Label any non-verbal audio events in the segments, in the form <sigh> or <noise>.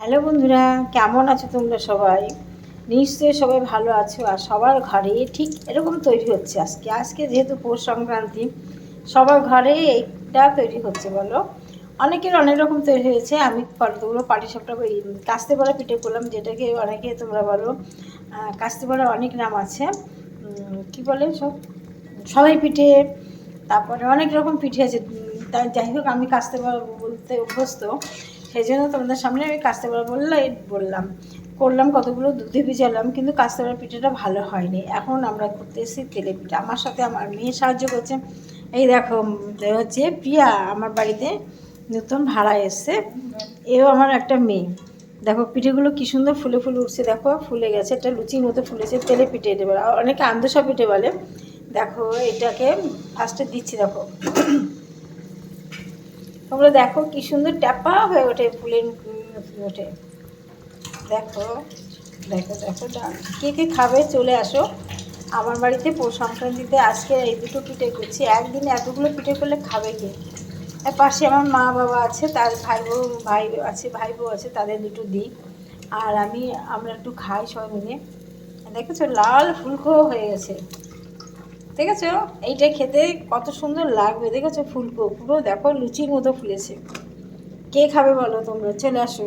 Hello বন্ধুরা, কেমন আছো তোমরা সবাই? নিশ্চয়ই সবাই ভালো আছো আর সবার ঘরে ঠিক এরকম তৈরি হচ্ছে আজকে। আজকে যেহেতু পৌষ সংক্রান্তি, সবার ঘরে এইটা তৈরি হচ্ছে বলো। অনেকের অনেক রকম তৈরি হয়েছে, আমি কতগুলো পাটি সাপটা কাস্তে পড়া পিঠে করলাম, যেটাকে অনেকে তোমরা বলো কাস্তে পড়ার অনেক নাম আছে কি বলে সব? সবাই পিঠে, তারপরে অনেক রকম পিঠে আছে তাই যাই হোক, আমি কাস্তে পড়া বলতে অভ্যস্ত। সেই জন্য তোমাদের সামনে আমি কাস্তে পড়া বললে বললাম। করলাম কতগুলো দুধে ভিজালাম, কিন্তু কাস্তে পড়া পিঠাটা ভালো হয়নি। এখন আমরা করতে এসেছি তেলে পিঠা। আমার সাথে আমার মেয়ে সাহায্য করছে। এই দেখো হচ্ছে প্রিয়া, আমার বাড়িতে নতুন ভাড়া এসছে। এও আমার একটা মেয়ে। দেখো, পিঠেগুলো কি সুন্দর ফুলে ফুলে উঠছে। দেখো, ফুলে গেছে, একটা লুচির মতো ফুলেছে তেলে পিঠে এটা বলে। অনেকে আন্দোসা পিঠে বলে। দেখো, এটাকে ফার্স্টে দিচ্ছি, দেখো। তোমরা দেখো কি সুন্দর ট্যাপা হয়ে ওঠে, ফুলের ওঠে। দেখো দেখো দেখো কে কে খাবে চলে আসো। আমার বাড়িতে পৌষ সংক্রান্তিতে আজকে এই দুটো পিঠে করছি। একদিনে এতগুলো পিঠে করলে খাবে কে? আর পাশে আমার মা বাবা আছে, তার ভাই বউ ভাই আছে ভাই বউ আছে, তাদের দুটো দিই আর আমি, আমরা একটু খাই সবাই মিলে। দেখেছ, লাল ফুলকো হয়ে গেছে। দেখেছ এইটা খেতে কত সুন্দর লাগবে। দেখেছ ফুলকো? পুরো দেখো লুচির মতো ফুলেছে। কে খাবে বলো তোমরা? চলে আসো।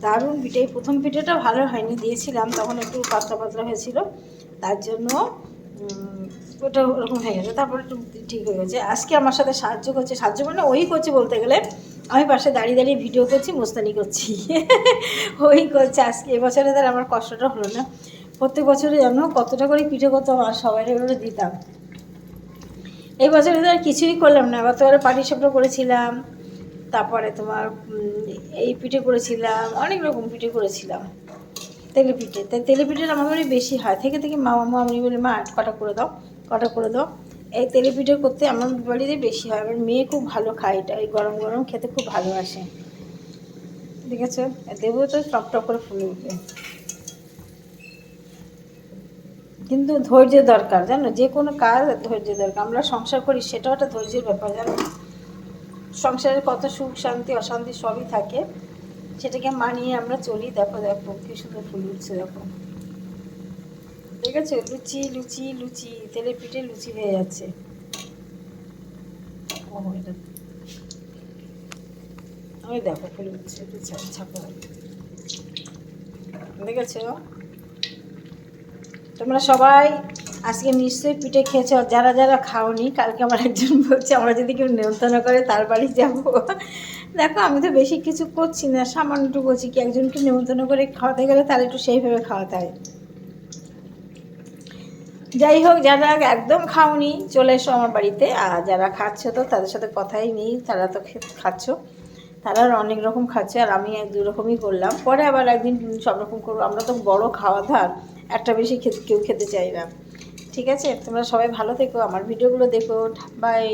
দারুণ পিঠে। প্রথম পিঠেটা ভালো হয়নি, দিয়েছিলাম, তখন একটু পাতলা পাতলা হয়েছিল। তার জন্য ওটা ওরকম হয়ে গেছে। তারপরে একটু ঠিক হয়ে গেছে। আজকে আমার সাথে সাহায্য করছে। সাহায্য মানে ওই করছে বলতে গেলে, আমি পাশে দাঁড়িয়ে দাঁড়িয়ে ভিডিও করছি, মোস্তানি করছি। <laughs> ওই করছে। আজকে এবছরে তার আমার কষ্টটা হলো না। প্রত্যেক বছরে যেন কতটা করে পিঠে করতাম আর সবাই ওগুলো দিতাম। এই বছরে তো আর কিছুই করলাম না আর পাটি সাপটা করেছিলাম, তারপরে তোমার এই পিঠে করেছিলাম, অনেক রকম পিঠে করেছিলাম। তেলে পিঠে তাই তেলে পিঠের আমার বাড়ি বেশি হয়, থেকে থেকে মা মামা আমি বলি, মা কটা করে দাও, কটা করে দাও। এই তেলে পিঠে করতে আমার বাড়িতে বেশি হয়, আমার মেয়ে খুব ভালো খায় এটা, এই গরম গরম খেতে খুব ভালোবাসে। ঠিক আছে দেবো তো টপ টপ করে ফুলে উঠবে। কিন্তু ধৈর্যের দরকার, জানো? যে কোনো কাজ ধৈর্যের দরকার। আমরা সংসার করি, সেটাও একটা ধৈর্যের ব্যাপার, জানো? সংসারে কত সুখ, শান্তি, অশান্তি সবই থাকে। সেটাকে মানিয়ে আমরা চলি। দেখো দেখো, কি সুন্দর ফুল উঠছে দেখো। ঠিক আছে লুচি লুচি লুচি, তেলে পিঠে লুচি হয়ে যাচ্ছে। ওই দেখো, ফুল উঠছে ছাপা দেখেছ? তোমরা সবাই আজকে নিশ্চয়ই পিঠে খেয়েছো। যারা যারা খাওনি, কালকে আমার একজন বলছে, আমরা যদি কেউ নেমন্তন্ন করে তার বাড়ি যাব। দেখো, আমি তো বেশি কিছু করছি না। সামান্য একটু করছি কি, একজনকে নেমন্তন্ন করে খাওয়াতে গেলে তাহলে একটু সেইভাবে খাওয়াতে হয়। যাই হোক, যারা একদম খাওনি, চলে এসো আমার বাড়িতে। আর যারা খাচ্ছ তো, তাদের সাথে কথাই নেই। তারা তো খাচ্ছ। তারা অনেক রকম খাচ্ছে। আর আমি এক দু রকমই করলাম। পরে আবার একদিন সব রকম করব। আমরা তো বড় খাওয়া ধার একটা বেশি খেতে, কেউ খেতে চায় না। ঠিক আছে? তোমরা সবাই ভালো থেকো, আমার ভিডিওগুলো দেখো। বাই